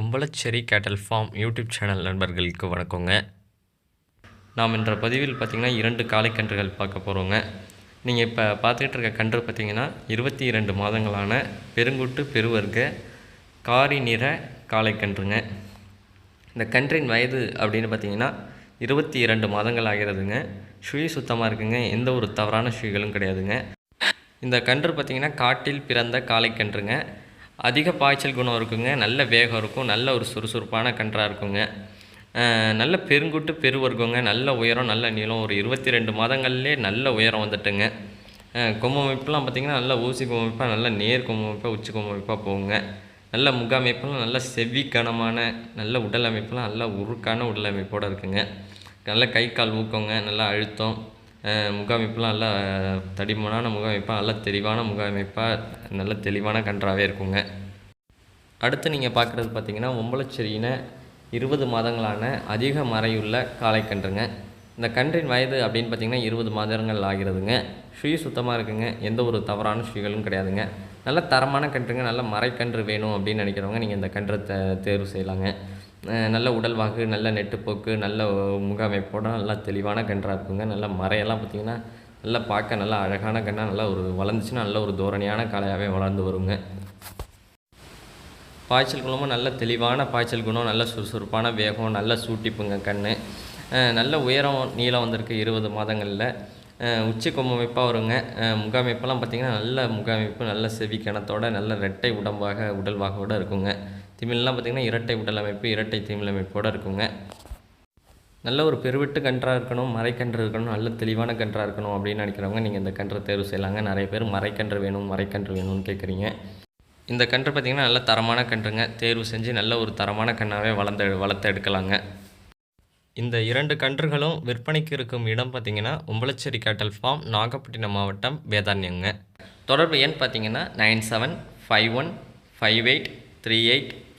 உம்பளச்சேரி கேட்டல் form YouTube channel நண்பர்களுக்கு வணக்கங்க. நாம் என்ற பதிவில் பார்த்திங்கன்னா இரண்டு காளைக்கன்றுகள் பார்க்க போகிறோங்க நீங்கள் இப்போ பார்த்துக்கிட்டு இருக்க கன்று பார்த்திங்கன்னா இருபத்தி இரண்டு மாதங்களான பெருங்குட்டு பெருவர்க்க காரி நிற காளைக்கன்றுங்க இந்த கன்றின் வயது அப்படின்னு பார்த்தீங்கன்னா இருபத்தி இரண்டு மாதங்கள் ஆகிறதுங்க. ஷூ சுத்தமாக இருக்குங்க. எந்த ஒரு தவறான ஷூகளும் கிடையாதுங்க. இந்த கன்று பார்த்திங்கன்னா காட்டில் பிறந்த காளைக்கன்றுங்க அதிக பாய்ச்சல் குணம் இருக்குங்க. நல்ல வேகம் இருக்கும். நல்ல ஒரு சுறுசுறுப்பான கன்றாக இருக்குங்க. நல்ல பெருங்குட்டு பெருவர்க்கங்க. நல்ல உயரம் நல்ல நீளம். ஒரு இருபத்தி ரெண்டு மாதங்கள்லேயே நல்ல உயரம் வந்துட்டுங்க. அஹ் பார்த்திங்கன்னா நல்ல ஊசி கொம்பமைப்பாக நல்ல நேர் கொம்பமைப்பாக உச்சி கொம்பமைப்பாக போகுங்க. நல்ல முக அமைப்புலாம் நல்ல செவி கனமான நல்ல உடல் அமைப்பெல்லாம் நல்ல உருக்கான உடல் அமைப்போடு இருக்குங்க. நல்ல கை கால் ஊக்கங்க. நல்லா அழுத்தம். முகாமைப்புலாம் நல்லா தடிமனான முகாமைப்பாக நல்லா நல்ல தெளிவான முகாமைப்பாக நல்ல தெளிவான கன்றாகவே இருக்குங்க. அடுத்து நீங்கள் பார்க்குறது பார்த்தீங்கன்னா ஒம்பளச்செரியின இருபது மாதங்களான அதிக மறையுள்ள காளைக்கன்றுங்க. இந்த கன்றின் வயது அப்படின்னு பார்த்தீங்கன்னா இருபது மாதங்கள் ஆகிறதுங்க. ஸ்ரீ சுத்தமாக இருக்குங்க. எந்த ஒரு தவறான ஸ்ரீகளும் கிடையாதுங்க. நல்ல தரமான கன்றுங்க. நல்ல மறைக்கன்று வேணும் அப்படின்னு நினைக்கிறவங்க நீங்கள் இந்த கன்றை தேர்வு செய்யலாங்க. நல்ல உடல்வாகு நல்ல நெட்டுப்போக்கு நல்ல முகமைப்போட நல்லா தெளிவான கன்றாக இருக்குங்க. நல்ல மறையெல்லாம் பார்த்தீங்கன்னா நல்லா பார்க்க நல்லா அழகான கண்ணாக நல்லா ஒரு வளர்ந்துச்சுன்னா நல்ல ஒரு தோரணையான காளையாகவே வளர்ந்து வருங்க. பாய்ச்சல் குணமும் நல்ல தெளிவான பாய்ச்சல் குணம் நல்ல சுறுசுறுப்பான வேகம் நல்ல சூட்டிப்புங்க கண் நல்ல உயரம் நீளம் வந்திருக்கு இருபது மாதங்களில். உச்சி கொம்பமைப்பாக வருங்க. முகாமைப்பெல்லாம் பார்த்திங்கன்னா நல்ல முகாமைப்பு நல்ல செவி கணத்தோட நல்ல ரெட்டை உடம்பாக உடல்வாகோடு இருக்குங்க. திமில்லாம் பார்த்திங்கன்னா இரட்டை உடல் அமைப்பு இரட்டை திமிழ் அமைப்போடு இருக்குங்க. நல்ல ஒரு பெருவெட்டு கன்றாக இருக்கணும் மறைக்கன்று இருக்கணும் நல்ல தெளிவான கன்றாக இருக்கணும் அப்படின்னு நினைக்கிறவங்க நீங்கள் இந்த கன்றை தேர்வு செய்யலாங்க. நிறைய பேர் மறைக்கன்று வேணும் மறைக்கன்று வேணும்னு கேட்குறீங்க. இந்த கன்று பார்த்திங்கன்னா நல்ல தரமான கன்றுங்க. தேர்வு செஞ்சு நல்ல ஒரு தரமான கன்றாகவே வளர்ந்து வளர்த்து எடுக்கலாங்க. இந்த இரண்டு கன்றுகளும் விற்பனைக்கு இருக்கும் இடம் பார்த்திங்கன்னா உம்பளச்சேரி கேட்டல் ஃபார்ம் நாகப்பட்டினம் மாவட்டம் வேதாரண்யங்க. தொடர்பு எண் பார்த்திங்கன்னா nine seven five one five eight three eight